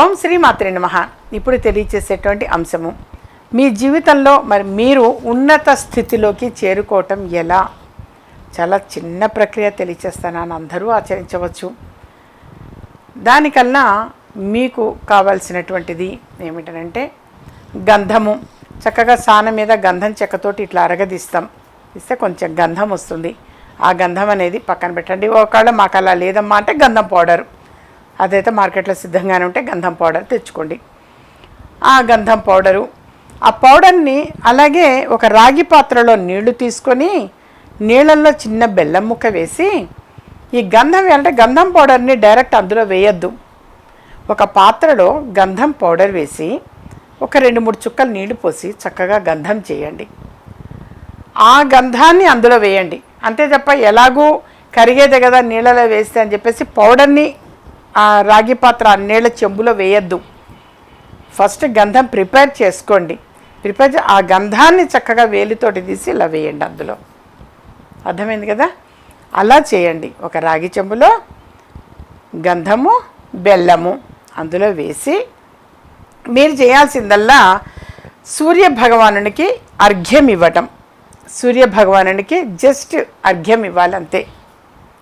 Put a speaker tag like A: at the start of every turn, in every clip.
A: ఓం శ్రీ మాత్రే నమః. ఇప్పుడు తెలియచేసేటువంటి అంశము. మీ జీవితంలో మరి మీరు ఉన్నత స్థితిలోకి చేరుకోవటం ఎలా? చాలా చిన్న ప్రక్రియ తెలియచేస్తానని అందరూ ఆచరించవచ్చు. దానికన్నా మీకు కావాల్సినటువంటిది ఏమిటనంటే గంధము. చక్కగా సాన మీద గంధం చెక్కతోటి ఇట్లా అరగదీస్తాం. ఇస్తే కొంచెం గంధం వస్తుంది. ఆ గంధం అనేది పక్కన పెట్టండి. ఒకవేళ మాకు అలా లేదమ్మా అంటే గంధం పౌడర్. అదైతే మార్కెట్లో సిద్ధంగానే ఉంటే గంధం పౌడర్ తెచ్చుకోండి. ఆ గంధం పౌడరు ఆ పౌడర్ని అలాగే ఒక రాగి పాత్రలో నీళ్ళు తీసుకొని నీళ్ళల్లో చిన్న బెల్లం ముక్క వేసి ఈ గంధం అంటే గంధం పౌడర్ని డైరెక్ట్ అందులో వేయద్దు. ఒక పాత్రలో గంధం పౌడర్ వేసి ఒక రెండు మూడు చుక్కలు నీళ్ళు పోసి చక్కగా గంధం చేయండి. ఆ గంధాన్ని అందులో వేయండి. అంతే తప్ప ఎలాగూ కరిగేదే కదా నీళ్ళలో వేస్తే అని చెప్పేసి పౌడర్ని ఆ రాగి పాత్ర అన్నేళ్ళ నీళ్ళ చెంబులో వేయద్దు. ఫస్ట్ గంధం ప్రిపేర్ చేసుకోండి. ప్రిపేర్ చే- ఆ గంధాన్ని చక్కగా వేలితోటి తీసి ఇలా వేయండి అందులో. అర్థమైంది కదా? అలా చేయండి. ఒక రాగి చెంబులో గంధము బెల్లము అందులో వేసి మీరు చేయాల్సిందల్లా సూర్య భగవానునికి అర్ఘ్యం ఇవ్వటం. సూర్య భగవానునికి జస్ట్ అర్ఘ్యం ఇవ్వాలంతే.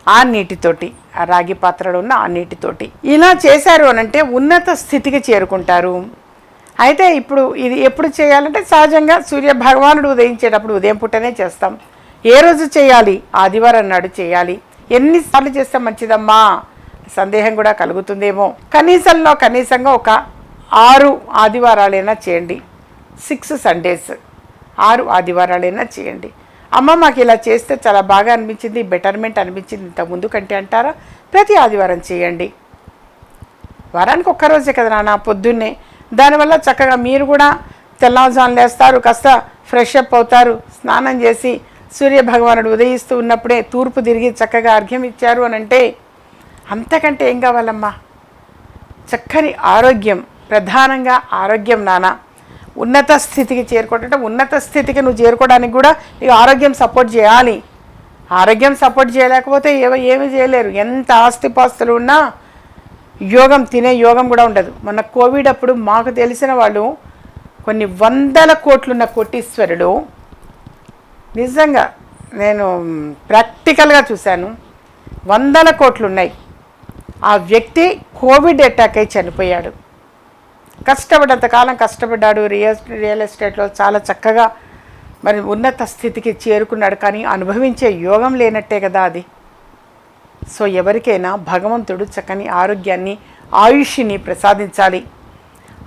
A: ఆ నీటితోటి ఆ రాగి పాత్రలో ఉన్న ఆ నీటితోటి. ఇలా చేశారు అనంటే ఉన్నత స్థితికి చేరుకుంటారు. అయితే ఇప్పుడు ఇది ఎప్పుడు చేయాలంటే సహజంగా సూర్య భగవానుడు ఉదయించేటప్పుడు ఉదయం పుట్టనే చేస్తాం. ఏ రోజు చేయాలి? ఆదివారం నాడు చేయాలి. ఎన్నిసార్లు చేస్తే మంచిదమ్మా? సందేహం కూడా కలుగుతుందేమో. కనీసంలో కనీసంగా ఒక ఆరు ఆదివారాలైనా చేయండి. Six Sundays. ఆరు ఆదివారాలైనా చేయండి. అమ్మ మాకు ఇలా చేస్తే చాలా బాగా అనిపించింది బెటర్మెంట్ అనిపించింది ఇంత ముందు కంటే అంటారా? ప్రతి ఆదివారం చేయండి. వారానికి ఒక్క రోజే కదా నాన్న పొద్దున్నే. దానివల్ల చక్కగా మీరు కూడా తెల్లవజాన్లు లేస్తారు కాస్త ఫ్రెష్ అప్ అవుతారు. స్నానం చేసి సూర్య భగవానుడు ఉదయిస్తూ ఉన్నప్పుడే తూర్పు తిరిగి చక్కగా అర్ఘ్యం ఇచ్చారు అని అంటే అంతకంటే ఏం కావాలమ్మా? చక్కని ఆరోగ్యం ప్రధానంగా ఆరోగ్యం నానా ఉన్నత స్థితికి చేరుకోవటం అంటే ఉన్నత స్థితికి నువ్వు చేరుకోవడానికి కూడా నీకు ఆరోగ్యం సపోర్ట్ చేయాలి. ఆరోగ్యం సపోర్ట్ చేయలేకపోతే ఏవో ఏమీ చేయలేరు. ఎంత ఆస్తిపాస్తులు ఉన్నా యోగం తినే యోగం కూడా ఉండదు. మన కోవిడ్ అప్పుడు మాకు తెలిసిన వాళ్ళు కొన్ని వందల కోట్లున్న కోటీశ్వరుడు నిజంగా నేను ప్రాక్టికల్గా చూశాను. వందల కోట్లు ఉన్నాయి ఆ వ్యక్తి కోవిడ్ అటాక్ అయి చనిపోయాడు. కష్టపడ్డంత కాలం కష్టపడ్డాడు. రియల్ రియల్ ఎస్టేట్లో చాలా చక్కగా మరి ఉన్నత స్థితికి చేరుకున్నాడు. కానీ అనుభవించే యోగం లేనట్టే కదా అది. సో ఎవరికైనా భగవంతుడు చక్కని ఆరోగ్యాన్ని ఆయుష్ని ప్రసాదించాలి.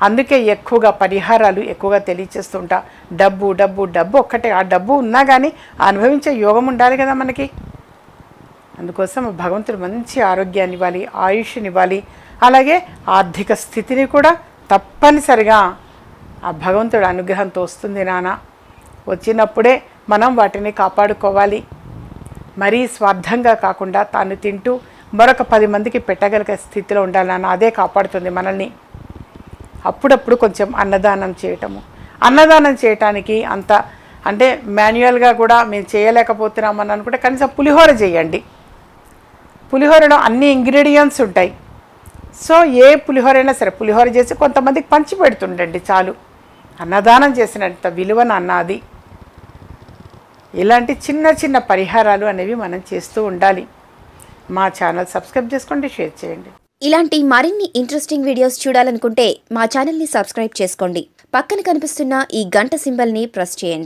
A: అందుకే ఎక్కువగా పరిహారాలు ఎక్కువగా తెలియచేస్తుంటా. డబ్బు డబ్బు డబ్బు ఒక్కటే. ఆ డబ్బు ఉన్నా కానీ అనుభవించే యోగం ఉండాలి కదా మనకి. అందుకోసం భగవంతుడు మంచి ఆరోగ్యాన్ని ఇవ్వాలి ఆయుష్ని ఇవ్వాలి. అలాగే ఆర్థిక స్థితిని కూడా తప్పనిసరిగా ఆ భగవంతుడు అనుగ్రహంతో వస్తుంది నాన్న వచ్చినప్పుడే మనం వాటిని కాపాడుకోవాలి. మరీ స్వార్థంగా కాకుండా తాను తింటూ మరొక పది మందికి పెట్టగలిగే స్థితిలో ఉండాలి నాన్న అదే కాపాడుతుంది మనల్ని. అప్పుడప్పుడు కొంచెం అన్నదానం చేయటము. అన్నదానం చేయటానికి అంత అంటే మాన్యువల్గా కూడా మేము చేయలేకపోతున్నామని అనుకుంటే కనీసం పులిహోర చేయండి. పులిహోరలో అన్ని ఇంగ్రీడియంట్స్ ఉంటాయి. సో ఏ పులిహోర అయినా సరే పులిహోర చేసి కొంతమందికి పంచి పెడుతుండండి చాలు. అన్నదానం చేసినంత విలువను అన్నది. ఇలాంటి చిన్న చిన్న పరిహారాలు అనేవి మనం చేస్తూ ఉండాలి. మా ఛానల్ సబ్స్క్రైబ్ చేసుకోండి షేర్ చేయండి.
B: ఇలాంటి మరిన్ని ఇంట్రెస్టింగ్ వీడియోస్ చూడాలనుకుంటే మా ఛానల్ని సబ్స్క్రైబ్ చేసుకోండి. పక్కన కనిపిస్తున్న ఈ గంట సింబల్ని ప్రెస్ చేయండి.